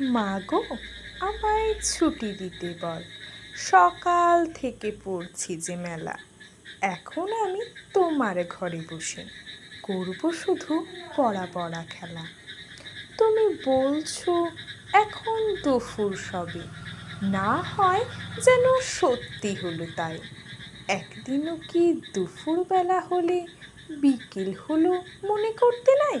মা গো আমায় ছুটি দিতে বল। সকাল থেকে পড়ছি যে মেলা। এখন আমি তোমার ঘরে বসে। করব শুধু পড়া পড়া খেলা। তুমি বলছো, এখন দুপুর সবে। না হয় যেন সত্যি হলো তাই। একদিনও কি দুপুরবেলা হলে বিকেল হলো মনে করতে নাই?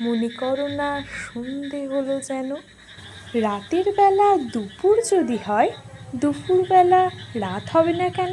মনে করো না সন্ধে হলো যেন। রাতের বেলা দুপুর যদি হয়, দুপুরবেলা রাত হবে না কেন?